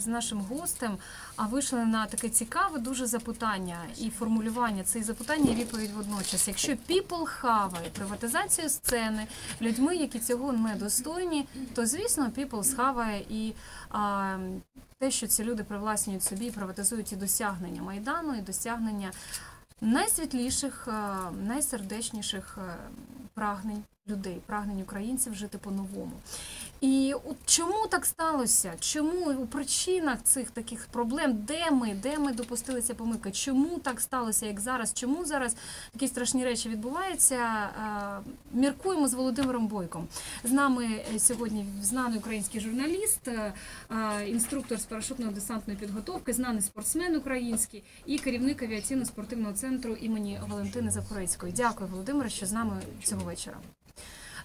з нашим гостем а вийшли на таке цікаве дуже запитання і формулювання цих запитання і відповідь водночас. Якщо people хаває приватизацію сцени людьми, які цього недостойні, то звісно people схаває і а, те, що ці люди привласнюють собі приватизують і досягнення майдану, і досягнення найсвітліших, найсердечніших прагнень людей, прагнень українців жити по-новому. І от чому так сталося? Чому у причинах цих таких проблем, де ми, де ми допустилися помилки? Чому так сталося, як зараз? Чому зараз такі страшні речі відбуваються? Е, Міркуємо з Володимиром Бойком. З нами е, сьогодні знаний український журналіст, е, інструктор з парашутно-десантної підготовки, знаний спортсмен український і керівник авіаційно-спортивного центру імені Валентини Запорецької. Дякую, Володимире, що з нами цього вечора.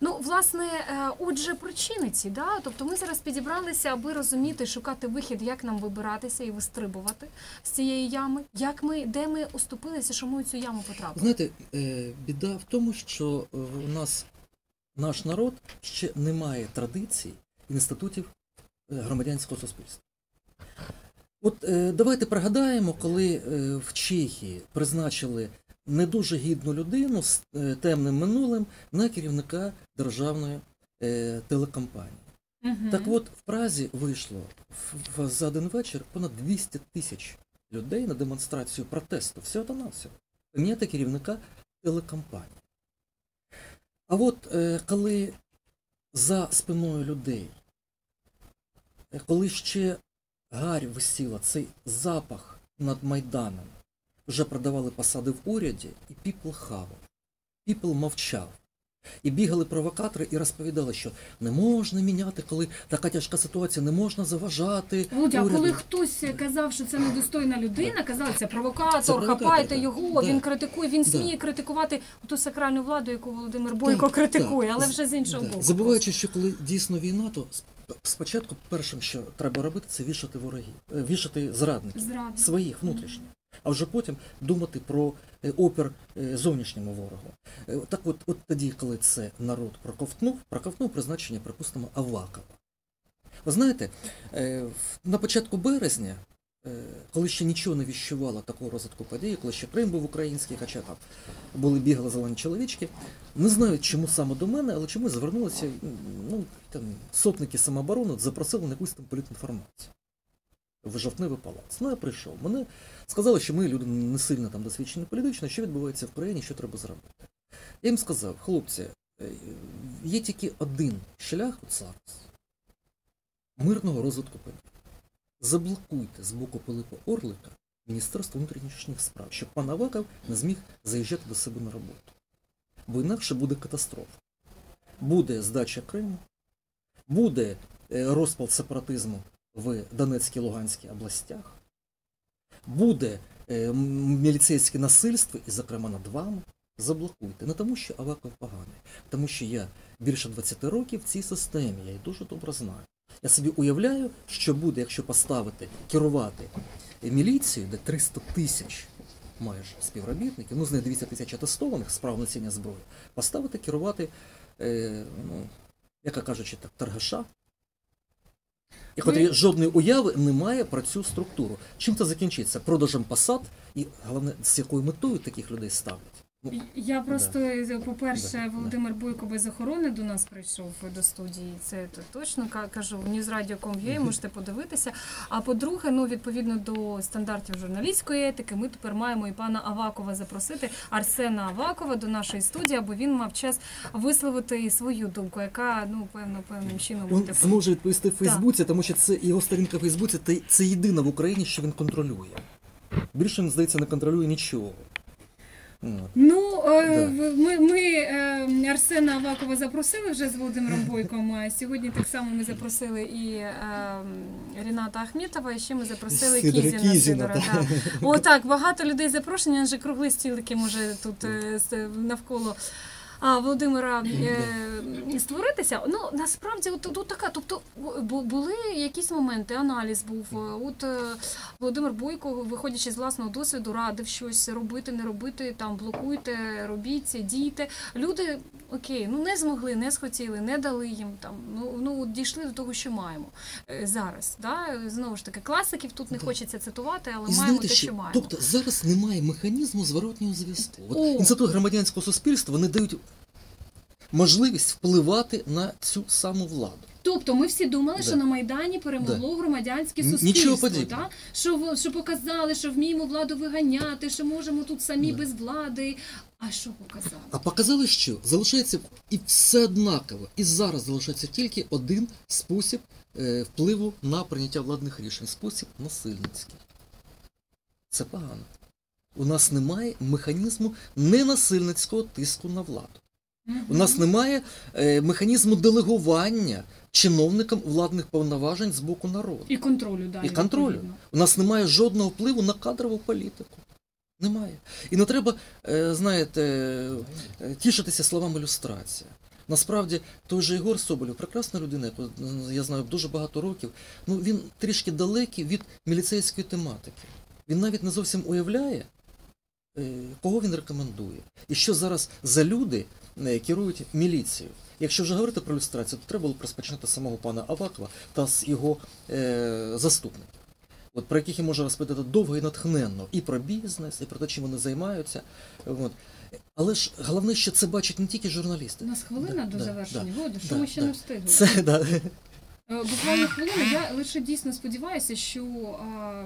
Ну, власне, е, отже, причини ці, да? тобто ми зараз підібралися, аби розуміти, шукати вихід, як нам вибиратися і вистрибувати з цієї ями, як ми, де ми уступилися, що ми у цю яму потрапили. Знаєте, е, біда в тому, що е, у нас наш народ ще не має традицій інститутів е, громадянського суспільства. От е, давайте пригадаємо, коли е, в Чехії призначили не дуже гідну людину з е, темним минулим на керівника державної е, телекомпанії. Мгм. Так от в Празі вийшло за один вечір понад 200 тисяч людей на демонстрацію протесту. Всього та навсього. Поміняти керівника телекомпанії. А от е, коли за спиною людей, коли ще гарь висіла, цей запах над Майданом, вже продавали посади в уряді, і піпл хавав, піпл мовчав. І бігали провокатори і розповідали, що не можна міняти, коли така тяжка ситуація, не можна заважати. Володя, а коли хтось казав, що це недостойна людина, казали, це провокатор, Це хапайте його, Да. він критикує, він Да. сміє критикувати ту сакральну владу, яку Володимир Бойко критикує, так. але вже з іншого Да. боку. Забуваючи, що коли дійсно війна, то сп- спочатку першим, що треба робити, це вішати ворогів, е, вішати зрадників Зрада. своїх внутрішніх, а вже потім думати про е, опір е, зовнішньому ворогу. Е, Так от, от тоді, коли це народ проковтнув, проковтнув призначення, припустимо, Авакова. Ви знаєте, на початку березня, коли ще нічого не віщувало такого розвитку подій, коли ще Крим був український, хоча там були бігали зелені чоловічки, не знаю, чому саме до мене, але чомусь звернулися ну, там, сотники самооборони, запросили на якусь там політінформацію в жовтневий палац. Ну, я прийшов. Мене сказали, що ми люди не сильно там досвідчені політично, що відбувається в країні, що треба зробити. Я їм сказав, хлопці, е, є тільки один шлях от зараз мирного розвитку подій. Заблокуйте з боку Пилипа Орлика Міністерство внутрішніх справ, щоб пан Аваков не зміг заїжджати до себе на роботу. Бо інакше буде катастрофа. Буде здача Криму, буде е, розпал сепаратизму в Донецькій Луганській областях, буде е, міліцейське насильство, і, зокрема, над вами. Заблокуйте. Не тому, що Аваков поганий, тому що я більше 20 років в цій системі, я її дуже добре знаю. Я собі уявляю, що буде, якщо поставити, керувати міліцією, де 300 тисяч майже співробітників, ну з них 200 тисяч атестованих з прав носіння зброї, поставити керувати, е, ну, яка кажучи так, торгаша, і котрі жодної уяви немає про цю структуру. Чим це закінчиться? Продажем посад і головне, з якою метою таких людей ставлять. Я просто, по-перше, Да, Володимир Бойко без охорони до нас прийшов до студії. Це т- точно ка- кажу. В newsradio.com.ua можете подивитися. А по-друге, ну відповідно до стандартів журналістської етики, ми тепер маємо і пана Авакова запросити Арсена Авакова до нашої студії, аби він мав час висловити і свою думку, яка ну певно певним чином Він буде зможе відповісти в Фейсбуці, тому що це його сторінка в Фейсбуці, це єдина в Україні, що він контролює. Більше він, здається, не контролює нічого. От. Ну, е, ми, ми е, Арсена Авакова запросили вже з Володимиром Бойком. а Сьогодні так само ми запросили і е, Ріната Ахмітова, і ще ми запросили Сидора Кізіна. Кізіна, Сидора, Та. О, так багато людей запрошені, адже стіл, який може тут навколо. А, Володимира е, створитися. Ну насправді, от тут така. Тобто бу- були якісь моменти, аналіз був. Е, От е, Володимир Бойко, виходячи з власного досвіду, радив щось робити, не робити, там блокуйте, робіть, дійте. Люди окей, ну не змогли, не схотіли, не дали їм там. Ну ну от дійшли до того, що маємо е, зараз. Да? Знову ж таки, класиків тут не хочеться цитувати, але І маємо те, що що маємо. тобто зараз немає механізму зворотнього зв'язку. Інститут громадянського суспільства вони дають можливість впливати на цю саму владу. Тобто ми всі думали, Да. що на Майдані перемогло громадянське Н- суспільство. Так? Що, що показали, що вміємо владу виганяти, що можемо тут самі Да. без влади. А що показали? А показали, що залишається і все однаково. І зараз залишається тільки один спосіб е, впливу на прийняття владних рішень спосіб насильницький. Це погано. У нас немає механізму ненасильницького тиску на владу. У нас немає е, механізму делегування чиновникам владних повноважень з боку народу. І контролю далі. І контролю. відповідно. У нас немає жодного впливу на кадрову політику. Немає. І не треба, е, знаєте, е, тішитися словами люстрація. Насправді, той же Ігор Соболєв, прекрасна людина, яку я знаю дуже багато років, ну він трішки далекий від міліцейської тематики. Він навіть не зовсім уявляє, кого він рекомендує. І що зараз за люди керують міліцією. Якщо вже говорити про люстрацію, то треба було розпочинати з самого пана Авакова та з його е, заступників. От про яких я можу розповідати довго і натхненно і про бізнес, і про те, чим вони займаються. От. Але ж головне, що це бачать не тільки журналісти. У нас хвилина Да, до да, завершення. Годи, що да, ми ще да. не встигли. Це да. Е, Буквально хвилину. Я лише дійсно сподіваюся, що а,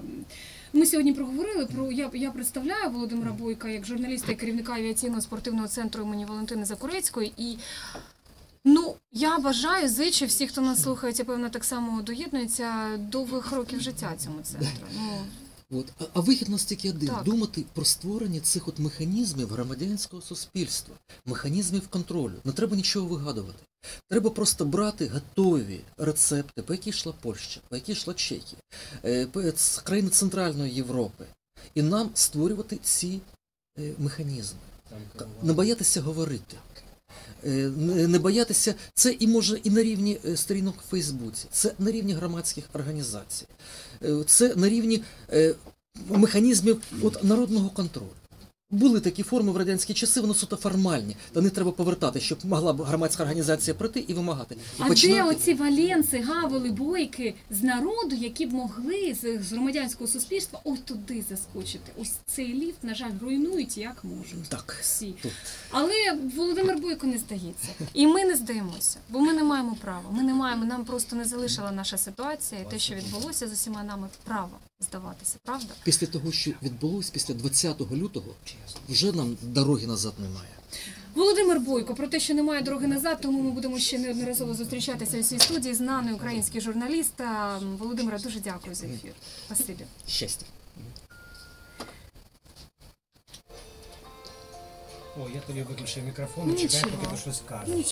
ми сьогодні проговорили про я, я представляю Володимира Бойка як журналіста і керівника авіаційного спортивного центру імені Валентини Закурецької. І ну я бажаю зичі всіх, хто нас слухає, певно, так само доєднується довгих років життя цьому центру. Ну От. А, а вихід у нас тільки один Так. думати про створення цих от механізмів громадянського суспільства, механізмів контролю. Не треба нічого вигадувати. Треба просто брати готові рецепти, по які йшла Польща, по які йшла Чехія, е, з країни Центральної Європи, і нам створювати ці е, механізми. Не боятися говорити. Е, Не боятися, це і може і на рівні е, сторінок в Фейсбуці, це на рівні громадських організацій, е, це на рівні механізмів от, народного контролю. Були такі форми в радянські часи, вони суто формальні. Та не треба повертати, щоб могла б громадська організація прийти і вимагати. І А де оці валенси, гаволи, бойки з народу, які б могли з, громадянського суспільства ось туди заскочити? Ось цей ліфт, на жаль, руйнують як можуть. Так, Всі. тут. Але Володимир Бойко не здається. І ми не здаємося, бо ми не маємо права. Ми не маємо, нам просто не залишила наша ситуація і те, що відбулося з усіма нами, права здаватися, правда? Після того, що відбулось після 20 лютого, вже нам дороги назад немає. Володимир Бойко про те, що немає дороги назад, тому ми будемо ще неодноразово зустрічатися у цій студії. Знаний український журналіст. Володимира, дуже дякую за ефір. Спасибі. Щастя. О, я тобі виключив мікрофон і чекаю, поки ти щось скажеш.